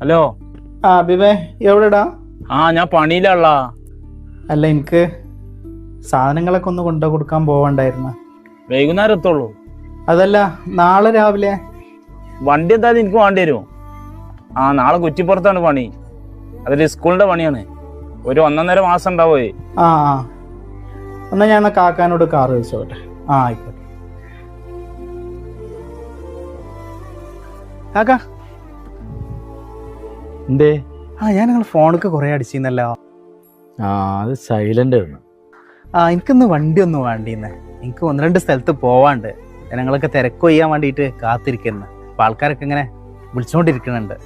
Hello? ആ ബിബേ എവിടെടാ? ആ ഞാൻ പണിയിലുള്ള. അല്ല എനിക്ക് സാധനങ്ങളൊക്കെ ഒന്ന് കൊണ്ടു കൊടുക്കാൻ പോവണ്ടായിരുന്നു. വൈകുന്നേരം എത്തുള്ളൂ അതല്ല നാളെ രാവിലെ. വണ്ടി എന്തായാലും എനിക്ക് വേണ്ടി വരുമോ ആ നാളെ കുറ്റിപ്പുറത്താണ് പണി. അതിൽ സ്കൂളിന്റെ പണിയാണ്. ഒരു ഒന്നര മാസം ഉണ്ടാവേ ആ ആ. എന്നാ ഞാൻ കാക്കാനോട് കാർ ചോദിച്ചോട്ടെ ആ ആയിക്കോട്ടെ. കാക്ക. എന്തേ? ആ ഞാൻ നിങ്ങൾ ഫോണൊക്കെ കുറേ അടിച്ചിരുന്നല്ലോ. ആ അത് സൈലന്റ് ആണ്. ആ എനിക്കൊന്ന് വണ്ടി ഒന്ന് വേണ്ടിന്ന്. എനിക്ക് ഒന്ന് രണ്ട് സ്ഥലത്ത് പോവാണ്ട്. ജനങ്ങളൊക്കെ തിരക്ക് ചെയ്യാൻ വേണ്ടിയിട്ട് കാത്തിരിക്കുന്നു. അപ്പൊ ആൾക്കാരൊക്കെ ഇങ്ങനെ വിളിച്ചുകൊണ്ടിരിക്കുന്നുണ്ട്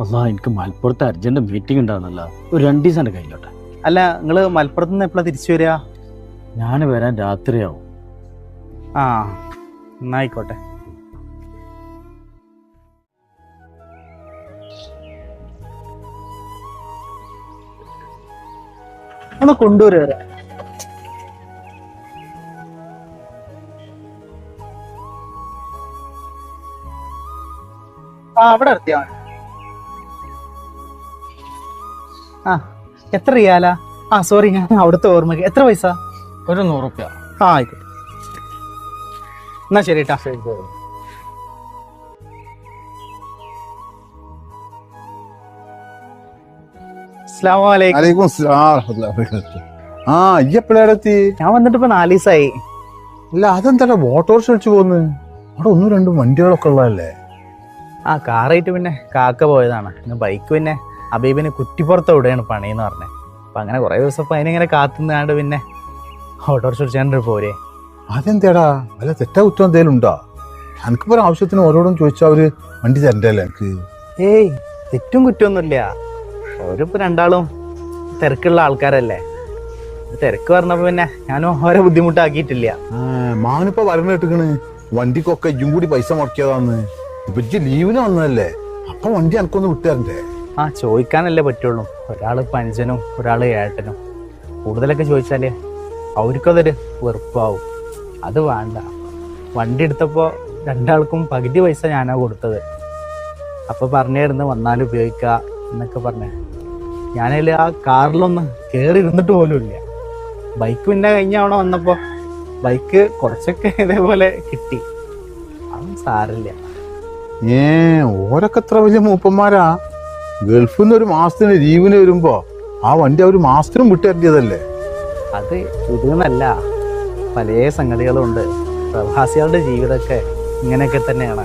അല്ലാ എനിക്ക് മലപ്പുറത്ത് അർജന്റ് മീറ്റിംഗ് ഉണ്ടാവുന്നല്ലോ ഒരു രണ്ട് ദിവസം എന്റെ കയ്യിലോട്ടെ. അല്ല നിങ്ങൾ മലപ്പുറത്ത് നിന്ന് എപ്പോഴാണ് തിരിച്ചു വരിക? ഞാൻ വരാൻ രാത്രിയാവും. ആ എന്നായിക്കോട്ടെ ഒന്ന് കൊണ്ടുവരുക ആ അവിടെ നിർത്തിയാ ആ എത്ര റിയാലാ? ആ സോറി ഞാൻ അവിടുത്തെ ഓർമ്മ എത്ര പൈസ? ഒരു നൂറ് റുപ്യ ആ ആയിക്കോട്ടെ. എന്നാ ശരി കേട്ടാ അസ്സലാമു അലൈക്കും. അലൈക്കും അസ്സലാം. വറഹ്മത്തുള്ളാഹി വബറകാതുഹു. ആ ഈ എപ്പോഴാടെത്തി ഞാൻ വന്നിട്ട് ഇപ്പൊ നാല് ദിവസമായി അല്ല അതെന്താ ഓട്ടോറിക്ഷ വിളിച്ചു പോന്ന് അവിടെ ഒന്നും രണ്ടും വണ്ടികളൊക്കെ ഉള്ളതല്ലേ? ആ കാറായിട്ട് പിന്നെ കാക്ക പോയതാണ്. പിന്നെ ബൈക്ക് പിന്നെ അബീബിന് കുറ്റിപ്പുറത്ത് എവിടെയാണ് പണിയെന്ന് പറഞ്ഞത് അപ്പൊ അങ്ങനെ കുറെ ദിവസം ഇപ്പൊ അതിനിങ്ങനെ കാത്തുന്നാണ്ട് പിന്നെ ഓട്ടോറിക്ഷ വിളിച്ചാണ്ട് പോരെ. അതെന്തേടാ? വല്ല തെറ്റാ കുറ്റം എന്തേലും ഉണ്ടോ? എനിക്കിപ്പോ ഒരു ആവശ്യത്തിന് ഓരോടും ചോദിച്ചാൽ അവർ വണ്ടി തരണ്ടല്ലേ എനിക്ക് ഏയ് തെറ്റും കുറ്റമൊന്നുമില്ല ഓരിപ്പോ രണ്ടാളും തിരക്കുള്ള ആൾക്കാരല്ലേ? തിരക്ക് പറഞ്ഞപ്പോ പിന്നെ ഞാനും ഓരോ ബുദ്ധിമുട്ടാക്കിയിട്ടില്ല. ആ, മാവനിപ്പോ വരണ കേട്ടിക്കണ്. വണ്ടിക്കൊക്കെ ഇയും കൂടി പൈസ മുടക്കിയതാന്ന്. ഇപ്പൊ ലീവിന് വന്നതല്ലേ? അപ്പൊ വണ്ടി എനിക്കൊന്ന് വിട്ടുതരണ്ടേ? ആ ചോദിക്കാനല്ലേ പറ്റുള്ളൂ. ഒരാൾ പഞ്ചനും ഒരാൾ ഏട്ടനും. കൂടുതലൊക്കെ ചോദിച്ചാൽ അവർക്കതൊരു വെറുപ്പാവും. അത് വേണ്ട. വണ്ടി എടുത്തപ്പോൾ രണ്ടാൾക്കും പകുതി പൈസ ഞാനാ കൊടുത്തത്. അപ്പൊ പറഞ്ഞായിരുന്നു വന്നാലും ഉപയോഗിക്കാം എന്നൊക്കെ പറഞ്ഞേ. ഞാനതിൽ ആ കാറിലൊന്ന് കയറി ഇരുന്നിട്ട് പോലും ഇല്ല. ബൈക്ക് പിന്നെ കഴിഞ്ഞ അവിടെ വന്നപ്പോൾ ബൈക്ക് കുറച്ചൊക്കെ ഇതേപോലെ കിട്ടി. അതും സാരില്ല ഏ ഓരൊക്കെ എത്ര വലിയ മൂപ്പന്മാരാ? ഗൾഫിൽ നിന്ന് ഒരു മാസത്തിന് ലീവിന് വരുമ്പോ ആ വണ്ടി ഒരു മാസത്തിനും വിട്ടുതരേണ്ടതല്ലേ അത് ഇതെന്നല്ല. പല സംഗതികളും ഉണ്ട് പ്രവാസികളുടെ ജീവിതമൊക്കെ ഇങ്ങനെയൊക്കെ തന്നെയാണ്.